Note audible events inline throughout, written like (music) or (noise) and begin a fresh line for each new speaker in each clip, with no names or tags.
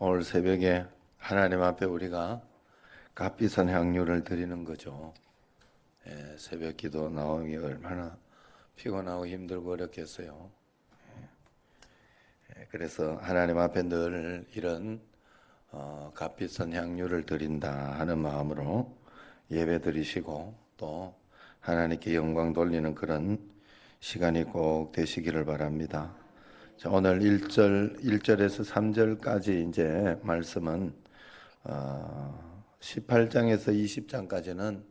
오늘 새벽에 하나님 앞에 우리가 값비싼 향유를 드리는 거죠. 예, 새벽 기도 나오기 얼마나 피곤하고 힘들고 어렵겠어요. 예, 그래서 하나님 앞에 늘 이런 어, 값비싼 향유를 드린다 하는 마음으로 예배 드리시고 또 하나님께 영광 돌리는 그런 시간이 꼭 되시기를 바랍니다. 자, 오늘 1절, 1절에서 3절까지 이제 말씀은 어, 18장에서 20장까지는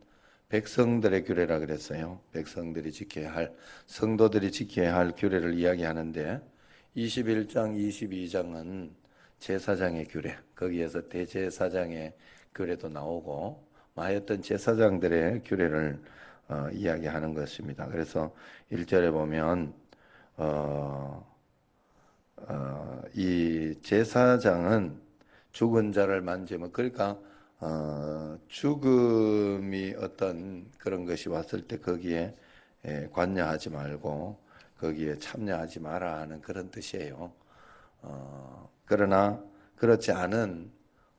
백성들의 규례라 그랬어요. 백성들이 지켜야 할 성도들이 지켜야 할 규례를 이야기하는데 21장, 22장은 제사장의 규례, 거기에서 대제사장의 규례도 나오고 하여튼 제사장들의 규례를 어, 이야기하는 것입니다. 그래서 1절에 보면 어, 어, 이 제사장은 죽은 자를 만지면 그러니까 어, 죽음이 어떤 그런 것이 왔을 때 거기에 예, 관여하지 말고 거기에 참여하지 마라 하는 그런 뜻이에요. 어, 그러나 그렇지 않은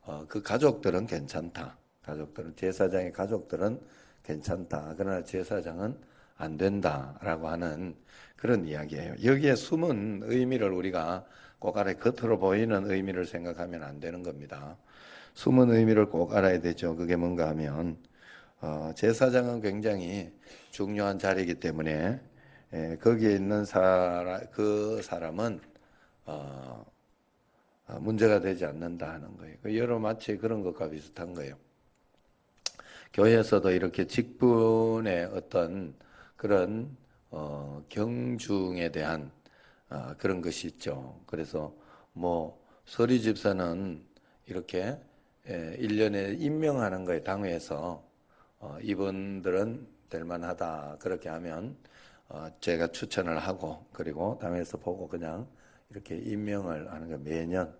어, 그 가족들은 괜찮다. 가족들은 제사장의 가족들은 괜찮다. 그러나 제사장은 안 된다라고 하는 그런 이야기예요. 여기에 숨은 의미를 우리가 꼭 알아야 겉으로 보이는 의미를 생각하면 안 되는 겁니다. 숨은 의미를 꼭 알아야 되죠. 그게 뭔가 하면 어, 제사장은 굉장히 중요한 자리이기 때문에 예, 거기에 있는 사람 그 사람은 어, 어, 문제가 되지 않는다 하는 거예요. 그 여러 마치 그런 것과 비슷한 거예요. 교회에서도 이렇게 직분의 어떤 그런 어, 경중에 대한 어, 그런 것이 있죠. 그래서 뭐 서리 집사는 이렇게 예, 1년에 임명하는 거에 당회에서 어, 이분들은 될 만하다. 그렇게 하면 어, 제가 추천을 하고 그리고 당회에서 보고 그냥 이렇게 임명을 하는 거 매년.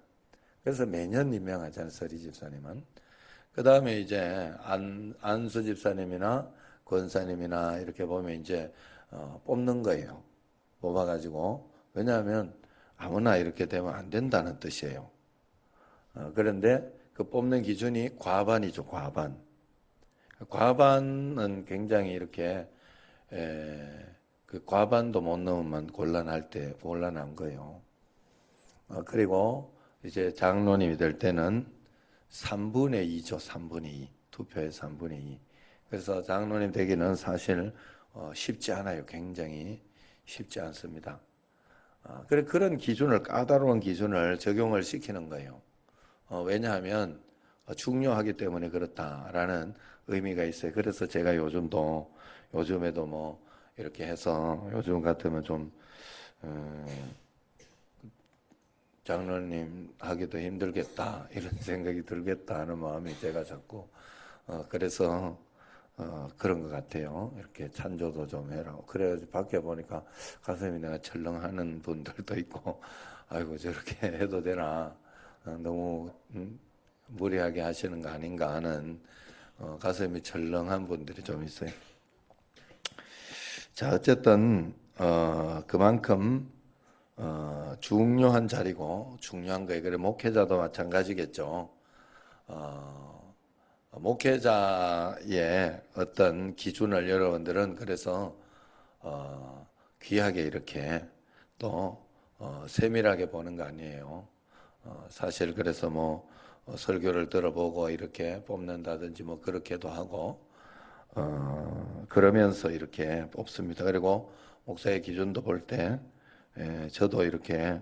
그래서 매년 임명하잖아요 서리 집사님은. 그 다음에 이제 안, 안수 집사님이나 권사님이나 이렇게 보면 이제 어, 뽑는 거예요. 뽑아가지고 왜냐하면 아무나 이렇게 되면 안 된다는 뜻이에요. 어, 그런데 그 뽑는 기준이 과반이죠, 과반. 과반은 굉장히 이렇게 에, 그 과반도 못 넘으면 곤란할 때 곤란한 거예요. 어, 그리고 이제 장로님이 될 때는 3분의 2죠, 3분의 2. 투표의 3분의 2. 그래서 장로님 되기는 사실 어, 쉽지 않아요. 굉장히 쉽지 않습니다. 어, 그래 그런 기준을 까다로운 기준을 적용을 시키는 거예요. 어, 왜냐하면 어, 중요하기 때문에 그렇다라는 의미가 있어요. 그래서 제가 요즘도 요즘에도 뭐 이렇게 해서 요즘 같으면 좀 음, 장로님 하기도 힘들겠다 이런 (laughs) 생각이 들겠다 하는 마음이 제가 자꾸 어, 그래서 어, 그런 것 같아요. 이렇게 찬조도 좀 해라고. 그래가지고 밖에 보니까 가슴이 내가 철렁하는 분들도 있고, (laughs) 아이고, 저렇게 (laughs) 해도 되나. 어, 너무, 음, 무리하게 하시는 거 아닌가 하는, 어, 가슴이 철렁한 분들이 좀 있어요. 자, 어쨌든, 어, 그만큼, 어, 중요한 자리고, 중요한 거예요. 그래, 목회자도 마찬가지겠죠. 어, 목회자의 어떤 기준을 여러분들은 그래서 어, 귀하게 이렇게 또 어, 세밀하게 보는 거 아니에요. 어, 사실 그래서 뭐 어, 설교를 들어보고 이렇게 뽑는다든지 뭐 그렇게도 하고 어, 그러면서 이렇게 뽑습니다. 그리고 목사의 기준도 볼때 저도 이렇게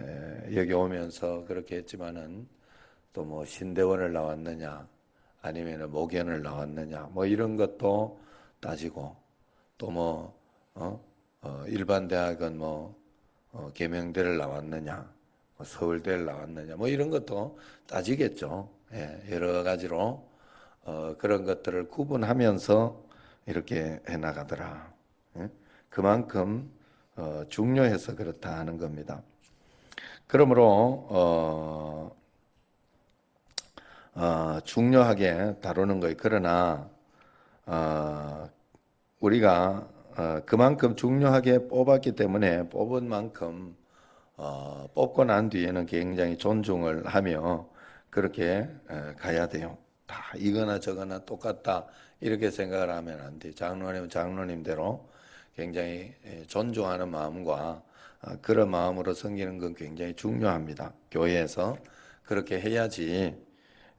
에, 여기 오면서 그렇게 했지만은 또 뭐 신대원을 나왔느냐 아니면 목연을 나왔느냐 뭐 이런 것도 따지고 또뭐 어? 어, 일반 대학은 뭐 어, 계명대를 나왔느냐 뭐 서울대를 나왔느냐 뭐 이런 것도 따지겠죠 예, 여러 가지로 어, 그런 것들을 구분하면서 이렇게 해나가더라 예? 그만큼 어, 중요해서 그렇다 하는 겁니다 그러므로 어, 어, 중요하게 다루는 거예요. 그러나 어, 우리가 어, 그만큼 중요하게 뽑았기 때문에 뽑은 만큼 어, 뽑고 난 뒤에는 굉장히 존중을 하며 그렇게 에, 가야 돼요. 다 이거나 저거나 똑같다 이렇게 생각을 하면 안 돼. 장로님은 장로님대로 굉장히 에, 존중하는 마음과 아, 그런 마음으로 섬기는 건 굉장히 중요합니다. 교회에서 그렇게 해야지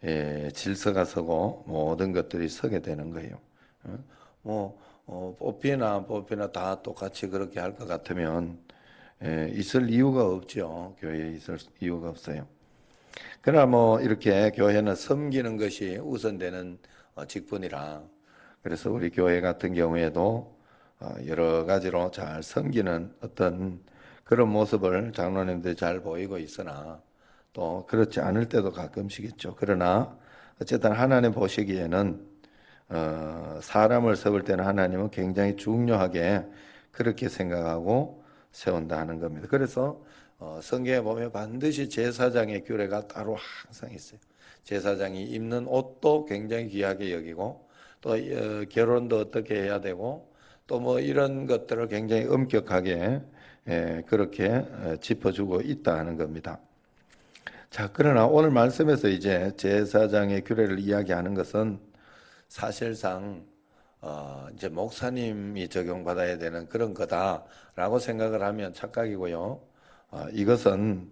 에, 질서가 서고 모든 것들이 서게 되는 거예요. 어? 뭐 어, 안 뽑히나 다 똑같이 그렇게 할 것 같으면 에, 있을 이유가 없죠. 교회에 있을 이유가 없어요. 그러나 뭐 이렇게 교회는 섬기는 것이 우선되는 어, 직분이라 그래서 우리 교회 같은 경우에도 어, 여러 가지로 잘 섬기는 어떤 그런 모습을 장로님들이 잘 보이고 있으나 또 그렇지 않을 때도 가끔씩 있죠. 그러나 어쨌든 하나님 보시기에는 어, 사람을 세울 때는 하나님은 굉장히 중요하게 그렇게 생각하고 세운다 하는 겁니다. 그래서 어, 성경에 보면 반드시 제사장의 규례가 따로 항상 있어요. 제사장이 입는 옷도 굉장히 귀하게 여기고 또 어, 결혼도 어떻게 해야 되고 또 뭐 이런 것들을 굉장히 엄격하게 예, 그렇게 어, 짚어주고 있다 하는 겁니다. 자, 그러나 오늘 말씀에서 이제 제사장의 규례를 이야기하는 것은 사실상 어, 이제 목사님이 적용받아야 되는 그런 거다라고 생각을 하면 착각이고요. 어, 이것은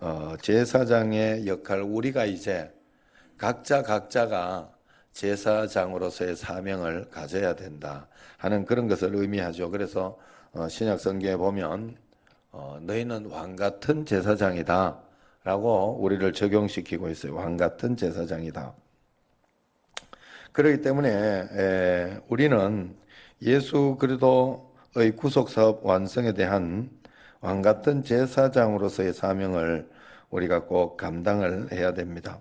어, 제사장의 역할 우리가 이제 각자 각자가 제사장으로서의 사명을 가져야 된다 하는 그런 것을 의미하죠. 그래서 어, 신약 성경에 보면 어, 너희는 왕 같은 제사장이다 라고 우리를 적용시키고 있어요. 왕 같은 제사장이다. 그렇기 때문에 에, 우리는 예수 그리스도의 구속 사업 완성에 대한 왕 같은 제사장으로서의 사명을 우리가 꼭 감당을 해야 됩니다.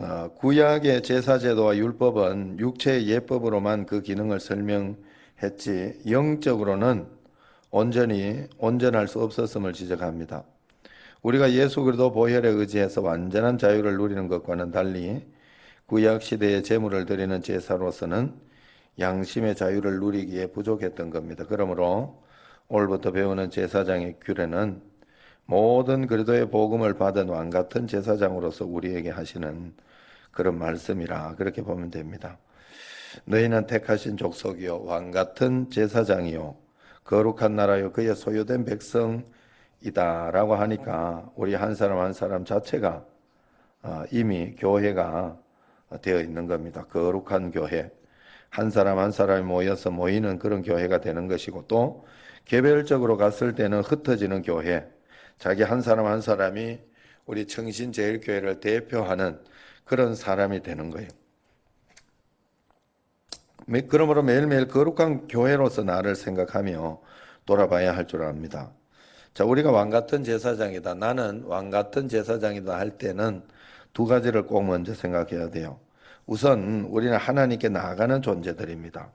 어, 구약의 제사제도와 율법은 육체의 예법으로만 그 기능을 설명했지 영적으로는 온전히 온전할 수 없었음을 지적합니다. 우리가 예수 그리스도 보혈에 의지해서 완전한 자유를 누리는 것과는 달리 구약 시대의 제물을 드리는 제사로서는 양심의 자유를 누리기에 부족했던 겁니다. 그러므로 오늘부터 배우는 제사장의 규례는 모든 그리스도의 복음을 받은 왕 같은 제사장으로서 우리에게 하시는 그런 말씀이라 그렇게 보면 됩니다. 너희는 택하신 족속이요 왕 같은 제사장이요 거룩한 나라요 그의 소유된 백성 이다라고 하니까 우리 한 사람 한 사람 자체가 어, 이미 교회가 되어 있는 겁니다. 거룩한 교회. 한 사람 한 사람이 모여서 모이는 그런 교회가 되는 것이고 또 개별적으로 갔을 때는 흩어지는 교회. 자기 한 사람 한 사람이 우리 청신제일교회를 대표하는 그런 사람이 되는 거예요. 매- 그러므로 매일매일 거룩한 교회로서 나를 생각하며 돌아봐야 할 줄 압니다. 자, 우리가 왕 같은 제사장이다. 나는 왕 같은 제사장이다 할 때는 두 가지를 꼭 먼저 생각해야 돼요. 우선 우리는 하나님께 나아가는 존재들입니다.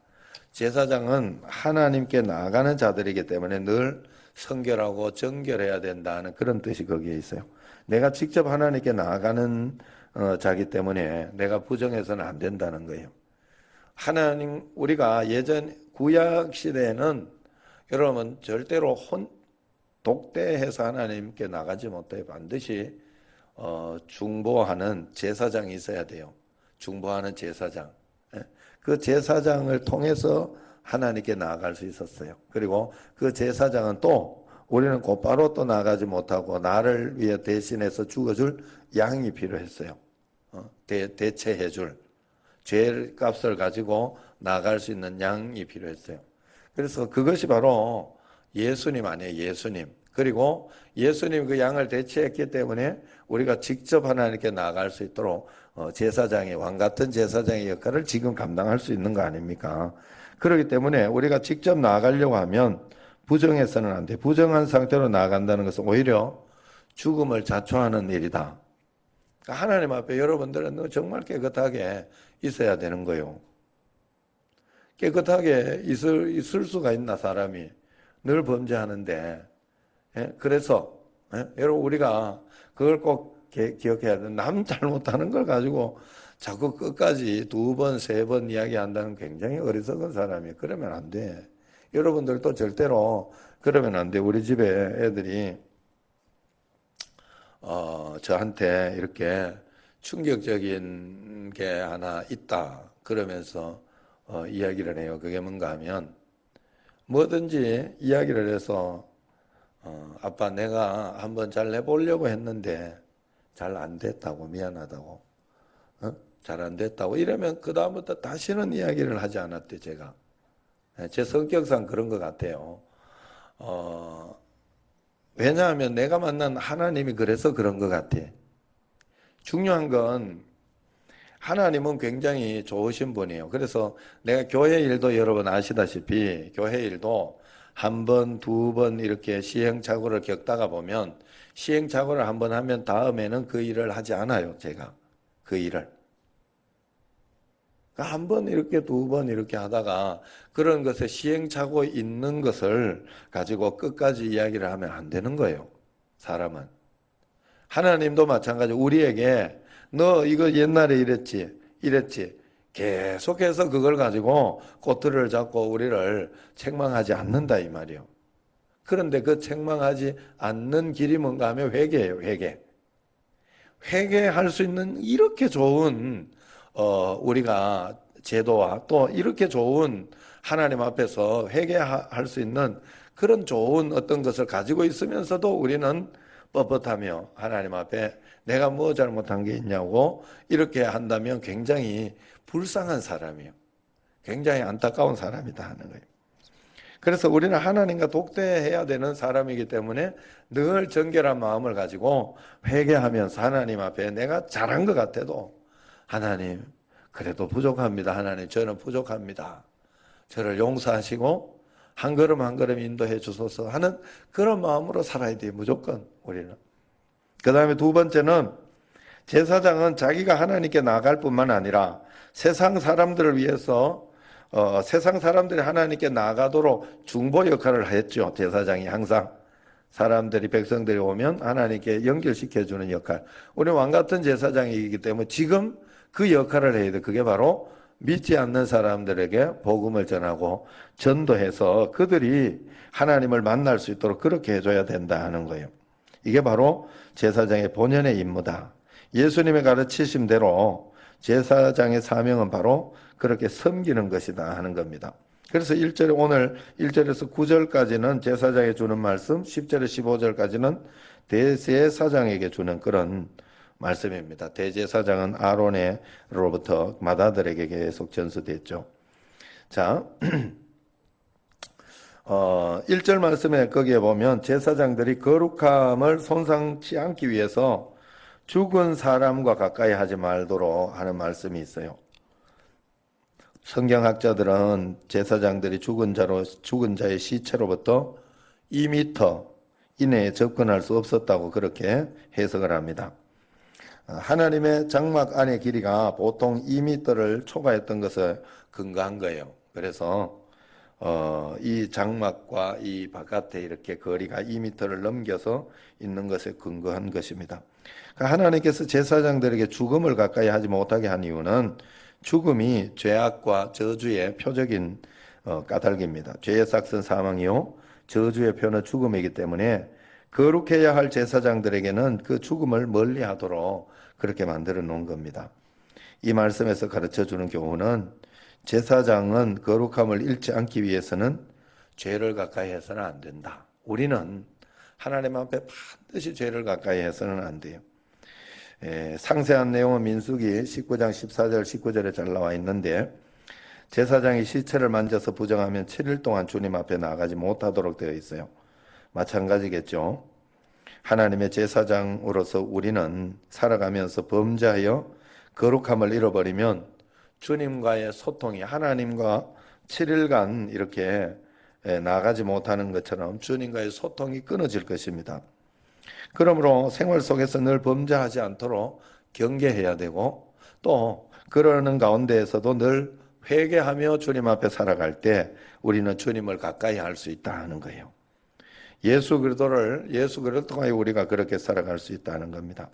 제사장은 하나님께 나아가는 자들이기 때문에 늘 성결하고 정결해야 된다는 그런 뜻이 거기에 있어요. 내가 직접 하나님께 나아가는 어, 자기 때문에 내가 부정해서는 안 된다는 거예요. 하나님 우리가 예전 구약 시대에는 여러분 절대로 혼 독대해서 하나님께 나가지 못해 반드시 어, 중보하는 제사장이 있어야 돼요. 중보하는 제사장. 예? 그 제사장을 통해서 하나님께 나아갈 수 있었어요. 그리고 그 제사장은 또 우리는 곧바로 또 나가지 못하고 나를 위해 대신해서 죽어줄 양이 필요했어요. 어? 대, 대체해줄 죄 값을 가지고 나갈 수 있는 양이 필요했어요. 그래서 그것이 바로 예수님 아니에요, 예수님. 그리고 예수님 그 양을 대체했기 때문에 우리가 직접 하나님께 나아갈 수 있도록 어, 제사장의 왕 같은 제사장의 역할을 지금 감당할 수 있는 거 아닙니까? 그렇기 때문에 우리가 직접 나아가려고 하면 부정해서는 안 돼. 부정한 상태로 나아간다는 것은 오히려 죽음을 자초하는 일이다. 그러니까 하나님 앞에 여러분들은 정말 깨끗하게 있어야 되는 거예요. 깨끗하게 있을, 있을 수가 있나, 사람이. 늘 범죄하는데. 예? 그래서, 예? 여러분, 우리가 그걸 꼭 기, 기억해야 돼. 남 잘못하는 걸 가지고 자꾸 끝까지 두 번, 세 번 이야기한다는 굉장히 어리석은 사람이에요. 그러면 안 돼. 여러분들도 절대로 그러면 안 돼. 우리 집에 애들이 어, 저한테 이렇게 충격적인 게 하나 있다. 그러면서 어, 이야기를 해요. 그게 뭔가 하면 뭐든지 이야기를 해서 어, 아빠 내가 한번 잘 해보려고 했는데 잘 안 됐다고 미안하다고 어? 잘안 됐다고 이러면 그 다음부터 다시는 이야기를 하지 않았대 제가 예, 제 성격상 그런 것 같아요. 어, 왜냐하면 내가 만난 하나님이 그래서 그런 것 같아. 중요한 건 하나님은 굉장히 좋으신 분이에요. 그래서 내가 교회 일도 여러분 아시다시피 교회 일도 한 번, 두 번 이렇게 시행착오를 겪다가 보면 시행착오를 한 번 하면 다음에는 그 일을 하지 않아요. 제가 그 일을. 그러니까 한번 이렇게 두 번 이렇게 하다가 그런 것에 시행착오 있는 것을 가지고 끝까지 이야기를 하면 안 되는 거예요. 사람은. 하나님도 마찬가지. 우리에게 너 이거 옛날에 이랬지, 이랬지. 계속해서 그걸 가지고 꼬투리를 잡고 우리를 책망하지 않는다 이 말이요. 그런데 그 책망하지 않는 길이 뭔가 하면 회개예요, 회개. 회개할 수 있는 이렇게 좋은 어, 우리가 제도와 또 이렇게 좋은 하나님 앞에서 회개할 수 있는 그런 좋은 어떤 것을 가지고 있으면서도 우리는 뻣뻣하며 하나님 앞에 내가 뭐 잘못한 게 있냐고 이렇게 한다면 굉장히 불쌍한 사람이에요. 굉장히 안타까운 사람이다 하는 거예요. 그래서 우리는 하나님과 독대해야 되는 사람이기 때문에 늘 정결한 마음을 가지고 회개하면서 하나님 앞에 내가 잘한 것 같아도 하나님 그래도 부족합니다. 하나님 저는 부족합니다. 저를 용서하시고 한 걸음 한 걸음 인도해 주소서 하는 그런 마음으로 살아야 돼요. 무조건 우리는. 그 다음에 두 번째는 제사장은 자기가 하나님께 나갈 뿐만 아니라 세상 사람들을 위해서 어, 세상 사람들이 하나님께 나가도록 중보 역할을 했죠. 제사장이 항상 사람들이 백성들이 오면 하나님께 연결시켜 주는 역할. 우리 왕 같은 제사장이기 때문에 지금 그 역할을 해야 돼. 그게 바로 믿지 않는 사람들에게 복음을 전하고 전도해서 그들이 하나님을 만날 수 있도록 그렇게 해줘야 된다 하는 거예요. 이게 바로 제사장의 본연의 임무다. 예수님의 가르치심대로 제사장의 사명은 바로 그렇게 섬기는 것이다 하는 겁니다. 그래서 1절에 오늘 1절에서 9절까지는 제사장에 주는 말씀, 10절에 15절까지는 대제사장에게 주는 그런 말씀입니다. 대제사장은 아론의로부터 마다들에게 계속 전수됐죠. 자, (clears throat) 어, 1절 말씀에 거기에 보면 제사장들이 거룩함을 손상치 않기 위해서 죽은 사람과 가까이 하지 말도록 하는 말씀이 있어요. 성경학자들은 제사장들이 죽은 자로 죽은 자의 시체로부터 2미터 이내에 접근할 수 없었다고 그렇게 해석을 합니다. 하나님의 장막 안의 길이가 보통 2미터를 초과했던 것을 근거한 거예요. 그래서 어, 이 장막과 이 바깥에 이렇게 거리가 2미터를 넘겨서 있는 것에 근거한 것입니다. 그러니까 하나님께서 제사장들에게 죽음을 가까이 하지 못하게 한 이유는 죽음이 죄악과 저주의 표적인 어, 까닭입니다. 죄의 싹은 사망이요 저주의 표는 죽음이기 때문에 거룩해야 할 제사장들에게는 그 죽음을 멀리하도록 그렇게 만들어 놓은 겁니다. 이 말씀에서 가르쳐 주는 교훈은 제사장은 거룩함을 잃지 않기 위해서는 죄를 가까이 해서는 안 된다. 우리는 하나님 앞에 반드시 죄를 가까이 해서는 안 돼요. 에, 상세한 내용은 민수기 19장 14절 19절에 잘 나와 있는데 제사장이 시체를 만져서 부정하면 7일 동안 주님 앞에 나가지 못하도록 되어 있어요. 마찬가지겠죠. 하나님의 제사장으로서 우리는 살아가면서 범죄하여 거룩함을 잃어버리면 주님과의 소통이 하나님과 7일간 이렇게 나가지 못하는 것처럼 주님과의 소통이 끊어질 것입니다. 그러므로 생활 속에서 늘 범죄하지 않도록 경계해야 되고 또 그러는 가운데에서도 늘 회개하며 주님 앞에 살아갈 때 우리는 주님을 가까이 할 수 있다 하는 거예요. 예수 그리스도를 예수 그리스도를 통해 우리가 그렇게 살아갈 수 있다는 겁니다.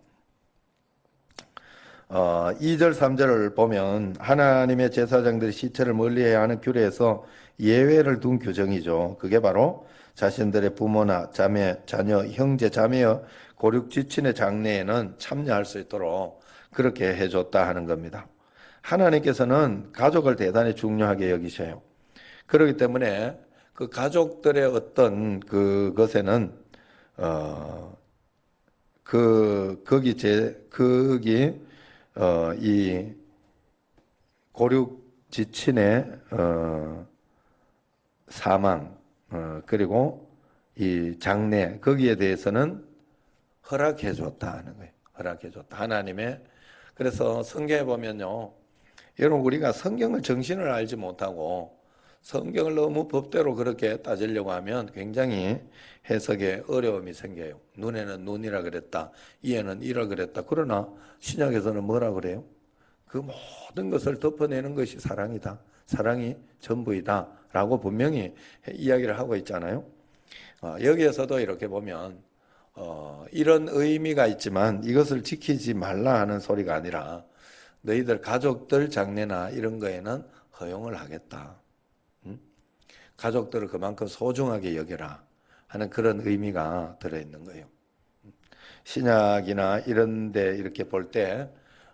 어, 2절 3절을 보면 하나님의 제사장들이 시체를 멀리해야 하는 규례에서 예외를 둔 규정이죠. 그게 바로 자신들의 부모나 자매, 자녀, 형제, 자매여 고륙 지친의 장례에는 참여할 수 있도록 그렇게 해줬다 하는 겁니다. 하나님께서는 가족을 대단히 중요하게 여기셔요. 그렇기 때문에 그 가족들의 어떤 그것에는 어, 그 거기 제 거기 어, 이 고륙 지친의 어, 사망 어, 그리고 이 장례 거기에 대해서는 허락해 줬다 하는 거예요. 허락해 줬다. 하나님의 그래서 성경에 보면요. 여러분 우리가 성경을 정신을 알지 못하고 성경을 너무 법대로 그렇게 따지려고 하면 굉장히 해석에 어려움이 생겨요. 눈에는 눈이라 그랬다. 이에는 이라 그랬다. 그러나 신약에서는 뭐라 그래요? 그 모든 것을 덮어내는 것이 사랑이다. 사랑이 전부이다. 라고 분명히 이야기를 하고 있잖아요. 어, 여기에서도 이렇게 보면 어, 이런 의미가 있지만 이것을 지키지 말라 하는 소리가 아니라 너희들 가족들 장례나 이런 거에는 허용을 하겠다. 음? 가족들을 그만큼 소중하게 여겨라 하는 그런 의미가 들어있는 거예요. 신약이나 이런 데 이렇게 볼 때,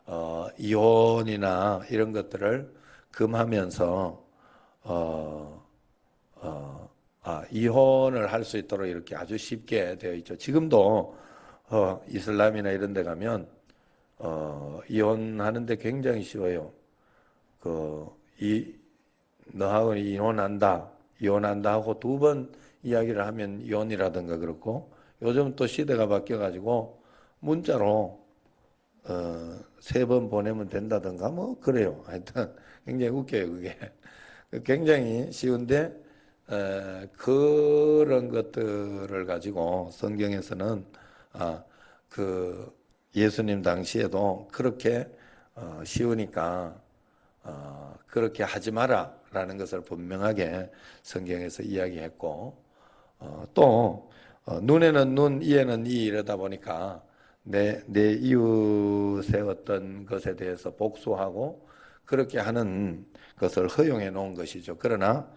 어, 이혼이나 이런 것들을 금하면서, 어, 어, 아, 이혼을 할 수 있도록 이렇게 아주 쉽게 되어 있죠. 지금도, 어, 이슬람이나 이런 데 가면, 어, 이혼하는데 굉장히 쉬워요. 그, 이, 너하고 이혼한다, 이혼한다 하고 두 번 이야기를 하면 이혼이라든가 그렇고, 요즘 또 시대가 바뀌어가지고, 문자로, 어, 세 번 보내면 된다든가 뭐, 그래요. (laughs) 하여튼, 굉장히 웃겨요, 그게. 굉장히 쉬운데, 에, 그런 것들을 가지고 성경에서는, 아, 그, 예수님 당시에도 그렇게 어, 쉬우니까 어, 그렇게 하지 마라라는 것을 분명하게 성경에서 이야기했고 어, 또 어, 눈에는 눈, 이에는 이 이러다 보니까 내, 내 이웃의 어떤 것에 대해서 복수하고 그렇게 하는 것을 허용해 놓은 것이죠. 그러나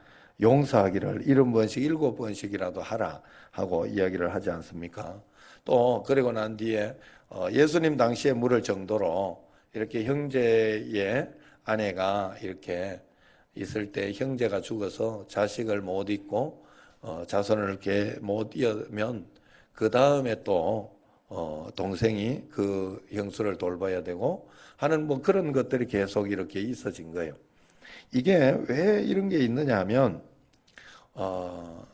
용서하기를 일흔 번씩 일곱 번씩이라도 하라 하고 이야기를 하지 않습니까? 또 그리고 난 뒤에 어, 예수님 당시에 물을 정도로 이렇게 형제의 아내가 이렇게 있을 때 형제가 죽어서 자식을 못 잊고 어, 자손을 이렇게 못 이으면 그 다음에 또 어, 동생이 그 형수를 돌봐야 되고 하는 뭐 그런 것들이 계속 이렇게 있어진 거예요. 이게 왜 이런 게 있느냐 하면 어,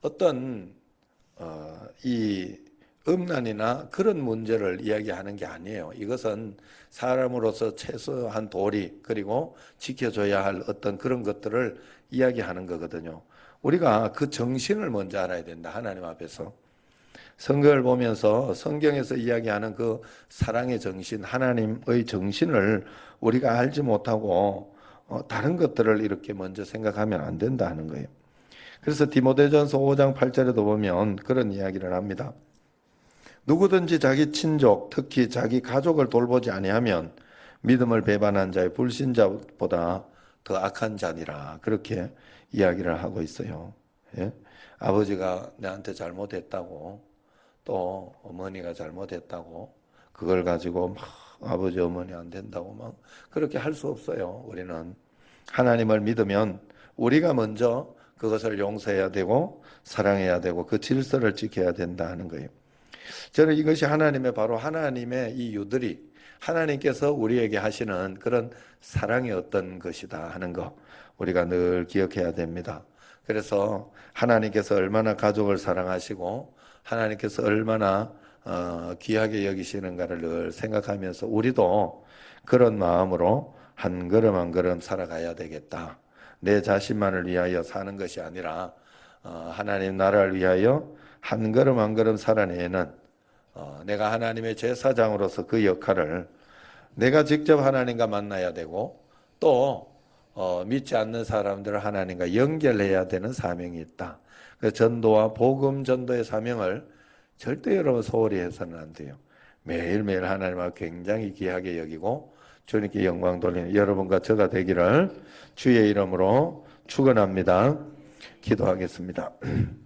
어떤 어, 이 음란이나 그런 문제를 이야기하는 게 아니에요. 이것은 사람으로서 최소한 도리 그리고 지켜줘야 할 어떤 그런 것들을 이야기하는 거거든요. 우리가 그 정신을 먼저 알아야 된다. 하나님 앞에서. 성경을 보면서 성경에서 이야기하는 그 사랑의 정신, 하나님의 정신을 우리가 알지 못하고 어, 다른 것들을 이렇게 먼저 생각하면 안 된다 하는 거예요. 그래서 디모데전서 5장 8절에도 보면 그런 이야기를 합니다. 누구든지 자기 친족, 특히 자기 가족을 돌보지 아니하면 믿음을 배반한 자의 불신자보다 더 악한 자니라 그렇게 이야기를 하고 있어요. 예? 아버지가 내한테 잘못했다고 또 어머니가 잘못했다고 그걸 가지고 막 아버지 어머니 안 된다고 막 그렇게 할 수 없어요. 우리는 하나님을 믿으면 우리가 먼저 그것을 용서해야 되고 사랑해야 되고 그 질서를 지켜야 된다 하는 거예요. 저는 이것이 하나님의 바로 하나님의 이 유들이 하나님께서 우리에게 하시는 그런 사랑의 어떤 것이다 하는 거 우리가 늘 기억해야 됩니다. 그래서 하나님께서 얼마나 가족을 사랑하시고 하나님께서 얼마나 어, 귀하게 여기시는가를 늘 생각하면서 우리도 그런 마음으로 한 걸음 한 걸음 살아가야 되겠다. 내 자신만을 위하여 사는 것이 아니라 어, 하나님 나라를 위하여 한 걸음 한 걸음 살아내는 어, 내가 하나님의 제사장으로서 그 역할을 내가 직접 하나님과 만나야 되고 또 어, 믿지 않는 사람들을 하나님과 연결해야 되는 사명이 있다. 그 전도와 복음 전도의 사명을 절대 여러분 소홀히 해서는 안 돼요. 매일매일 하나님을 굉장히 귀하게 여기고 주님께 영광 돌리는 여러분과 저가 되기를 주의 이름으로 축원합니다. 기도하겠습니다. (clears throat)